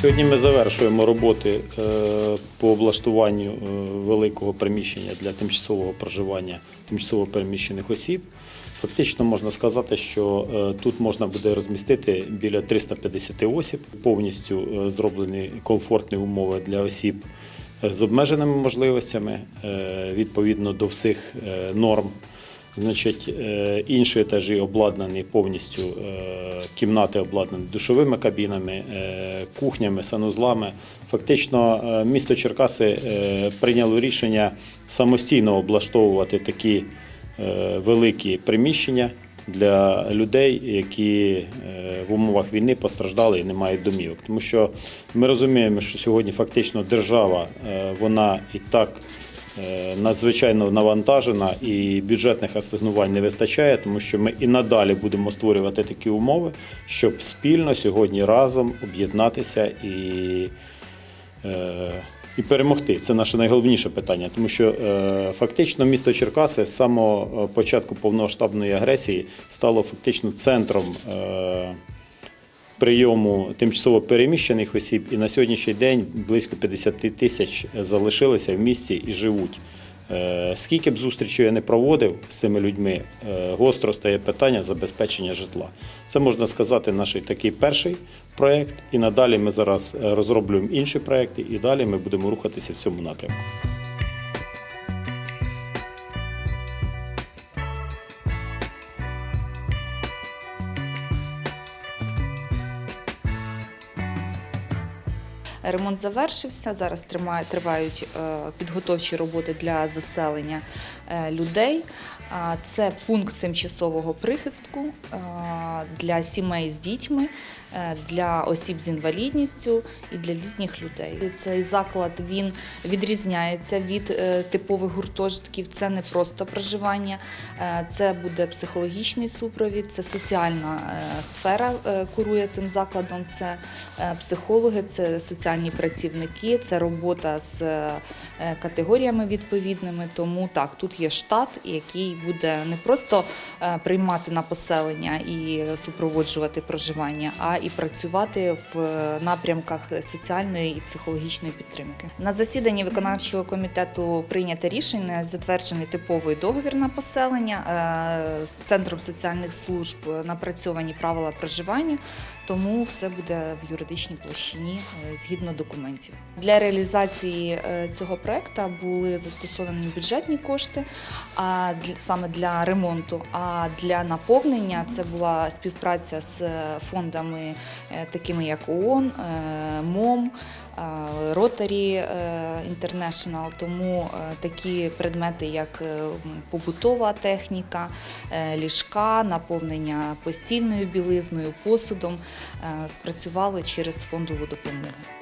Сьогодні ми завершуємо роботи е, по облаштуванню е, великого приміщення для тимчасового проживання тимчасово переміщених осіб. Фактично можна сказати, що е, тут можна буде розмістити біля 350 осіб. Повністю зроблені комфортні умови для осіб з обмеженими можливостями відповідно до всіх норм. Значить, е, інші етажі обладнані повністю е, кімнати обладнані душовими кабінами, е, кухнями, санузлами. Фактично, місто Черкаси прийняло рішення самостійно облаштовувати такі великі приміщення для людей, які в умовах війни постраждали і не мають домівок. Тому що ми розуміємо, що сьогодні фактично держава вона і так надзвичайно навантажена і бюджетних асигнувань не вистачає, тому що ми і надалі будемо створювати такі умови, щоб спільно сьогодні разом об'єднатися і. е, І перемогти це наше найголовніше питання, тому що е, фактично місто Черкаси з самого е, початку повномасштабної агресії стало фактично центром е, прийому тимчасово переміщених осіб, і на сьогоднішній день близько 50 тисяч залишилися в місті і живуть. Е, Скільки б зустрічей я не проводив з цими людьми, е, гостро стає питання забезпечення житла. Це можна сказати, наш такий перший проєкт, і надалі ми зараз е, розроблюємо інші проєкти, і далі ми будемо рухатися в цьому напрямку. Ремонт завершився. Зараз тривають е, підготовчі роботи для заселення е, людей. Це пункт тимчасового прихистку для сімей з дітьми, е, для осіб з інвалідністю і для літніх людей. Цей заклад він відрізняється від е, типових гуртожитків. Це не просто проживання, е, це буде психологічний супровід, це соціальна сфера курує цим закладом. Це психологи, це соціальні працівники, це робота з категоріями відповідними. Тому так, тут є штат, який буде не просто е, приймати на поселення і супроводжувати проживання, а і працювати в напрямках соціальної і психологічної підтримки. На засіданні виконавчого комітету прийнято рішення затверджений типовий договір на поселення е, з центром соціальних служб напрацьовані правила проживання, тому все буде в юридичній площині е, згідно документів. Для реалізації е, цього проекту були застосовані бюджетні кошти, а саме для ремонту. А для наповнення це була співпраця з е, фондами, е, такими як ООН, е, МОМ. е, International, тому такі предмети, як побутова техніка, ліжка, наповнення постільною білизною, посудом, спрацювали через фондову допомогу.